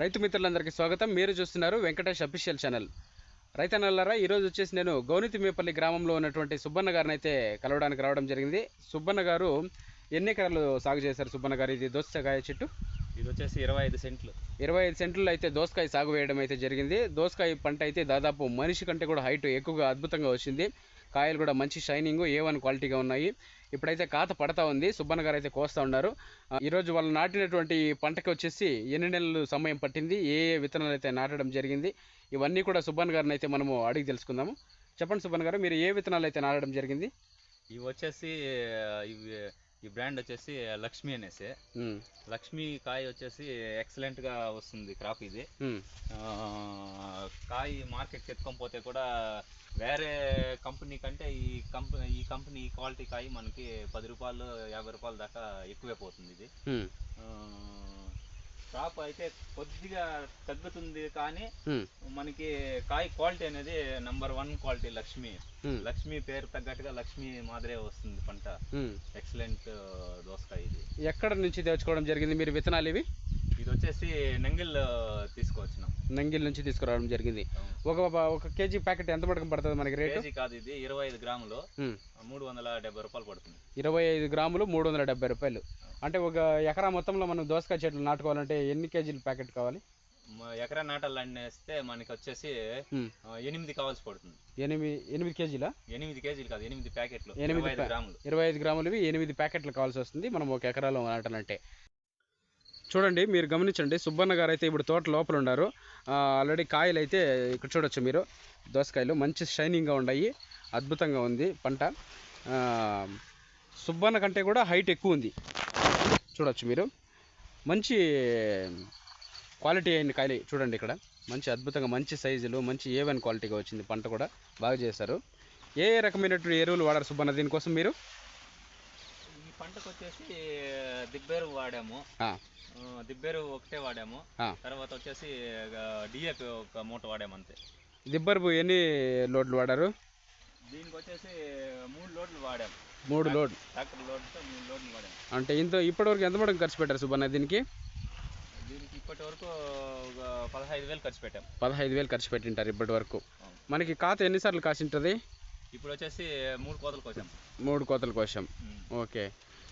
రైతు మిత్రులందరికీ స్వాగతం. మీరు చూస్తున్నారు వెంకటేష్ అఫీషియల్ ఛానల్. రైతన్నలారా ఈరోజు వచ్చేసి నేను గౌనితిమేపల్లి గ్రామంలో ఉన్నటువంటి సుబ్బన్న గారిని అయితే కలవడానికి రావడం జరిగింది. సుబ్బన్న గారు ఎన్ని ఎకరాలు సాగు చేశారు సుబ్బన్న గారు? ఇది దోసకాయ చెట్టు. ఇది వచ్చేసి ఇరవై ఐదు సెంట్లు. ఇరవై ఐదు సెంట్లు అయితే దోసకాయ సాగు వేయడం అయితే జరిగింది. దోసకాయ పంట అయితే దాదాపు మనిషి కంటే కూడా హైట్ ఎక్కువగా అద్భుతంగా వచ్చింది. కాయలు కూడా మంచి షైనింగ్ ఏ వన్ క్వాలిటీగా ఉన్నాయి. ఇప్పుడైతే కాత పడతా ఉంది. సుబ్బన్న గారు అయితే కోస్తా ఉన్నారు. ఈరోజు వాళ్ళు నాటినటువంటి పంటకి వచ్చేసి ఎన్ని నెలలు సమయం పట్టింది? ఏ ఏ విత్తనాలు అయితే నాటడం జరిగింది? ఇవన్నీ కూడా సుబ్బన్న గారిని అయితే మనము అడిగి తెలుసుకుందాము. చెప్పండి సుబ్బన్న గారు మీరు ఏ విత్తనాలు అయితే నాటడం జరిగింది? ఇవి వచ్చేసి ఇవి ఈ బ్రాండ్ వచ్చేసి లక్ష్మి అనేసి. లక్ష్మి కాయ వచ్చేసి ఎక్సలెంట్గా వస్తుంది క్రాప్ ఇది. కాయ మార్కెట్కి ఎత్తుకొని పోతే కూడా వేరే కంపెనీ కంటే ఈ కంపెనీ ఈ కంపెనీ ఈ క్వాలిటీ కాయ మనకి పది రూపాయలు యాభై రూపాయల దాకా ఎక్కువే పోతుంది ఇది. క్రాప్ అయితే కొద్దిగా తగ్గుతుంది కానీ మనకి కాయ క్వాలిటీ అనేది number one quality Lakshmi. Lakshmi పేరు తగ్గట్టుగా లక్ష్మి మాదిరే వస్తుంది పంట. ఎక్సలెంట్ దోసకాయ ఇది. ఎక్కడ నుంచి తెచ్చుకోవడం జరిగింది మీరు విత్తనాలు ఇవి? ఇది వచ్చేసి నెంగిల్ తీసుకొచ్చినాం నంగిల్ నుంచి తీసుకురావడం జరిగింది. ఒక ఒక కేజీ ప్యాకెట్ ఎంత పడకం పడుతుంది మనకి రేటు? కాదు ఇది ఇరవై ఐదు గ్రాములు. మూడు వందల డెబ్బై రూపాయలు పడుతుంది. ఇరవై ఐదు గ్రాములు మూడు వందల డెబ్బై రూపాయలు. అంటే ఒక ఎకరా మొత్తంలో మనం దోసకాయ చెట్లు నాటుకోవాలంటే ఎన్ని కేజీల ప్యాకెట్ కావాలి? ఎకరా నాటాలు అనేస్తే మనకి వచ్చేసి ఎనిమిది కావాల్సి పడుతుంది. ఎనిమిది ఎనిమిది కేజీల? ఎనిమిది కేజీలు కాదు ఎనిమిది ప్యాకెట్లు. ఎనిమిది గ్రాములు. ఇరవై ఐదు గ్రాములవి ఎనిమిది ప్యాకెట్లు కావాల్సి వస్తుంది. మనం ఒక ఎకరాలో నాటాలంటే. చూడండి మీరు గమనించండి సుబ్బన్న గారు అయితే ఇప్పుడు తోట లోపల ఉన్నారు. ఆల్రెడీ కాయలు అయితే ఇక్కడ చూడొచ్చు మీరు. దోసకాయలు మంచి షైనింగ్గా ఉన్నాయి అద్భుతంగా ఉంది పంట. సుబ్బన్న కంటే కూడా హైట్ ఎక్కువ ఉంది. చూడొచ్చు మీరు. మంచి క్వాలిటీ అయిన కాయలు చూడండి ఇక్కడ. మంచి అద్భుతంగా మంచి సైజులు మంచి ఏవన్ క్వాలిటీగా వచ్చింది పంట కూడా. బాగా చేశారు. ఏ రకమైనటువంటి ఎరువులు వాడారు సుబ్బన్న దీనికోసం మీరు? పంటకు వచ్చేసి దిబ్బేరు వాడాము. దిబ్బేరు ఒకటే వాడాము. తర్వాత వచ్చేసి డిఏపి ఒక మూట వాడాము అంతే దిబ్బర్బు ఎన్ని లోడ్లు వాడారు? దీనికి వచ్చేసి మూడు లోడ్లు వాడాము. మూడు లోడ్. ట్రాక్టర్ లోడ్తో మూడు లోడ్లు వాడాము. అంటే ఇంత ఇప్పటివరకు ఎంత మటుకు ఖర్చు పెట్టారు సుబ్బన్న దీనికి? దీనికి ఇప్పటి వరకు పదహైదు వేలు ఖర్చు పెట్టాం పదహైదు వేలు ఖర్చు పెట్టింటారు ఇప్పటి వరకు మనకి ఖాత ఎన్నిసార్లు కాసింటుంది? ఇప్పుడు వచ్చేసి మూడు కోతలు కోసాం మూడు కోతల కోసం. ఓకే.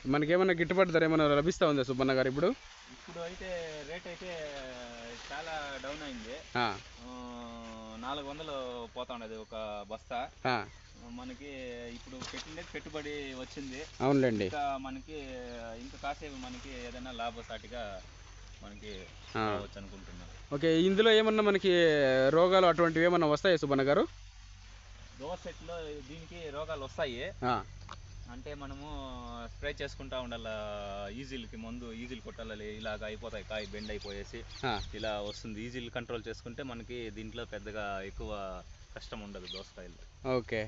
మనకి ఏమైనా గిట్టుబాటు ధర ఏమైనా లభిస్తూ ఉందా సుబ్బన్న గారు ఇప్పుడు? ఇప్పుడు అయితే రేట్ అయితే చాలా డౌన్ అయింది. నాలుగు వందలు పోతా ఉండేది ఒక బస్తా. మనకి ఇప్పుడు పెట్టిండే పెట్టుబడి వచ్చింది. అవునులేండి. ఇంకా మనకి ఇంకా కాసేపు మనకి ఏదైనా లాభసాటిగా మనకి. రావచ్చు అనుకుంటున్నాను. ఓకే ఇందులో ఏమన్నా మనకి రోగాలు అటువంటివి ఏమన్నా వస్తాయా సుబ్బన్న గారు? దోస సెట్లో దీనికి రోగాలు వస్తాయి. అంటే మనము స్ప్రే చేసుకుంటా ఉండాల ఈజిల్కి మందు ఈజిల్ కొట్టాలి ఇలాగ అయిపోతాయి కాయ బెండ్ అయిపోయేసి ఇలా వస్తుంది. ఈజిల్ కంట్రోల్ చేసుకుంటే మనకి దీంట్లో పెద్దగా ఎక్కువ కష్టం ఉండదు దోసకాయలు. ఓకే.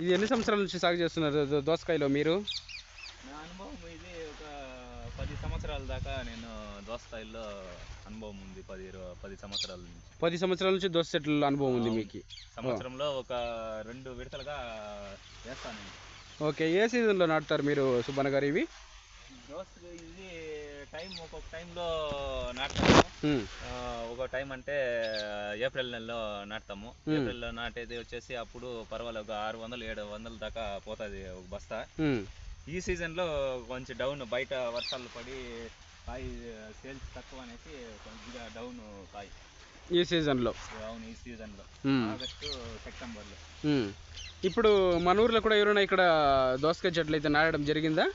ఇది ఎన్ని సంవత్సరాల నుంచి సాగు చేస్తున్నారు దోసకాయలో మీరు? నా అనుభవం ఇది ఒక పది సంవత్సరాల దాకా నేను దోసకాయల్లో అనుభవం ఉంది పది పది సంవత్సరాల నుంచి. పది సంవత్సరాల నుంచి దోస చెట్ల అనుభవం ఉంది. మీకు? సంవత్సరంలో ఒక రెండు విడతలుగా వేస్తాను ఓకే ఏ సీజన్లో నాటుతారు మీరు సుబ్బన్న గారు ఇవి? ఇది టైం ఒక్కొక్క టైంలో నాటుతాము. ఒక టైం అంటే ఏప్రిల్ నెలలో నాటుతాము. ఏప్రిల్లో నాటేది వచ్చేసి అప్పుడు పర్వాలేదు ఒక ఆరు వందలు ఏడు వందల దాకా పోతుంది ఒక బస్తా. ఈ సీజన్లో కొంచెం డౌన్ బయట వర్షాలు పడి కాయ సేల్స్ తక్కువ అనేసి కొద్దిగా డౌన్ కాయ. ఈ సీజన్లో. అవును ఈ సీజన్లో. ఆగస్టు సెప్టెంబర్లో. ఇప్పుడు మన ఊర్లో కూడా ఎవరైనా ఇక్కడ దోసకాయ చెట్లు అయితే నాటడం జరిగిందా?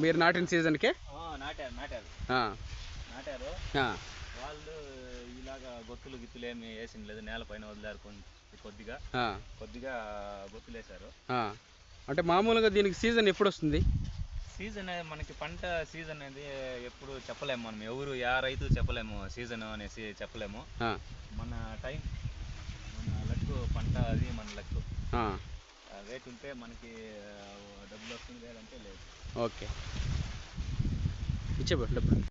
మీరు నాటిన సీజన్కే? నాటారు నాటారు. నాటారు. వాళ్ళు ఇలాగా గొత్తులు గిత్తులు ఏమి వేసిన లేదు. నేల పైన వదిలారు కొద్దిగా. కొద్దిగా గొత్తులు వేశారు. అంటే మామూలుగా దీనికి సీజన్ ఎప్పుడు వస్తుంది సీజన్ అనేది మనకి పంట సీజన్ అనేది ఎప్పుడు చెప్పలేము మనం. ఎవరు యా రైతు చెప్పలేము సీజన్ అనేసి చెప్పలేము. మన టైం మన లక్కు పంట అది మన లక్కు. రేట్ ఉంటే మనకి డబ్బులు వస్తుంది లేదంటే లేదు. ఓకే. ఇచ్చే డబ్బులు.